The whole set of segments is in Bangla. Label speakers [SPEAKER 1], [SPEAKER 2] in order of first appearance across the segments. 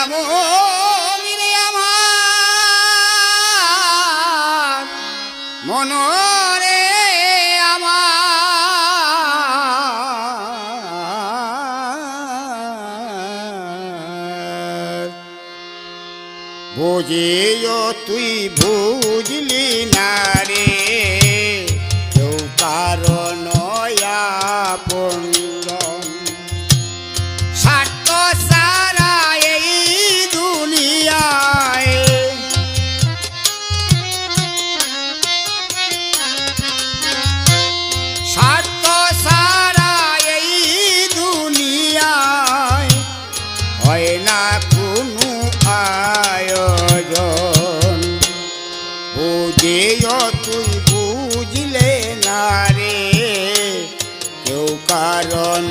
[SPEAKER 1] এমন রে আমার মনরে আমার। বুঝিও তুই বুঝলি না রে কেউ কারণ আপনজন বুঝেও তুই বুঝলে না রে? কেউ কারণ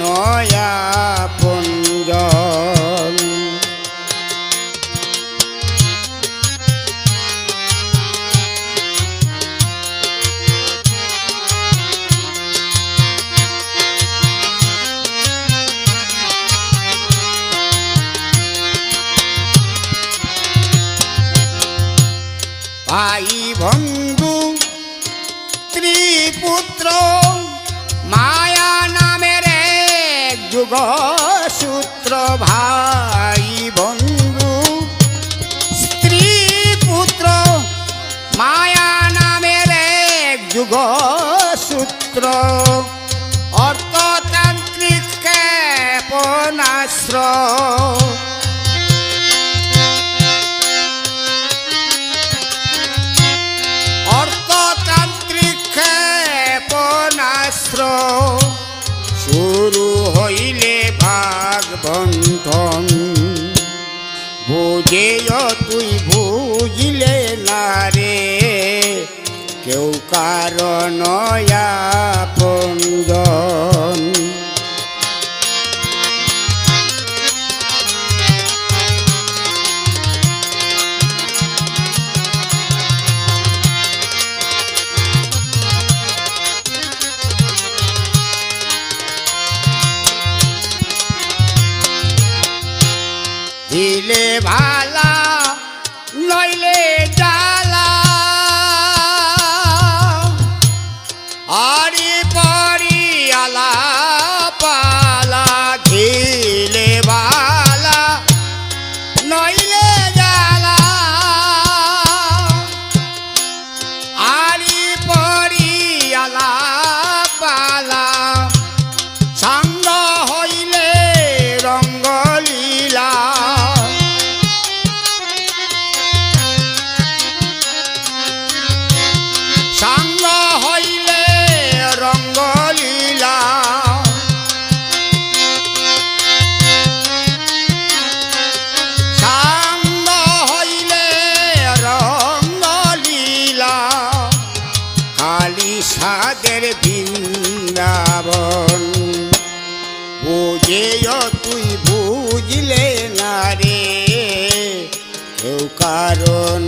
[SPEAKER 1] পুত্র, মায়া নামের এক যুগ সূত্র ভাই বন্ধু। স্ত্রী পুত্র, মায়া নামের এক যুগ সূত্র অর্থতান্ত্রিক ক্ষেপণাস্ত্র। ক্ষেপণাস্ত্র শুরু হইলে ভাগ বন্ধন বুঝেও তুই বুঝলে না রে কেউ কারণ দিলে ভালা নইলে জালা আরে সাদের বৃন্দাবন। বুঝেও তুই বুঝলে না রে কেউ কারণ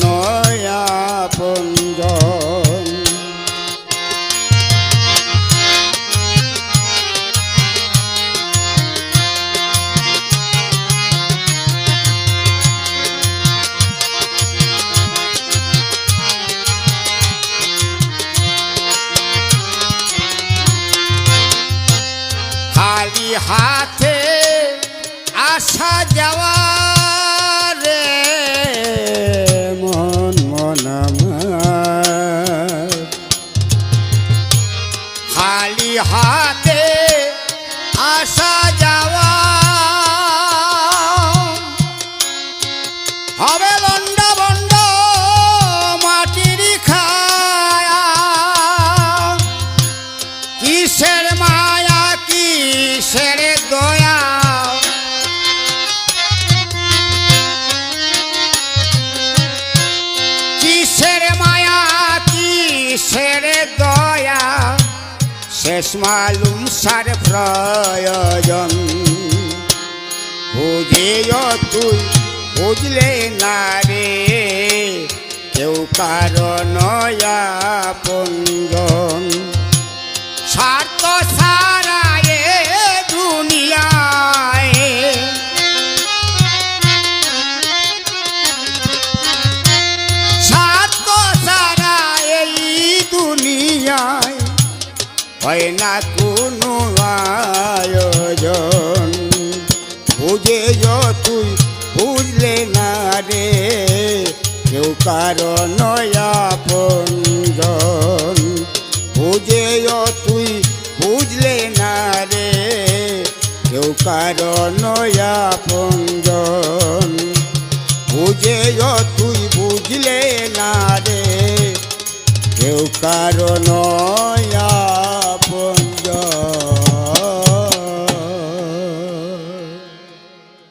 [SPEAKER 1] হাতে আসা যাওয়া রে মন মন। খালি হাতে শেষ মালুম সার প্রয়োজন। বুঝেও তুই বুঝলে না রে কেউ কারণ আপনজন হয় না কোনো আয়োজন। বুঝে তুই, বুঝলে না রে, কেউ কারণ আপনজন বুঝে তুই, বুঝলে না রে, কেউ কারণ আপনজন বুঝে তুই, বুঝলে না রে, কেউ কারণ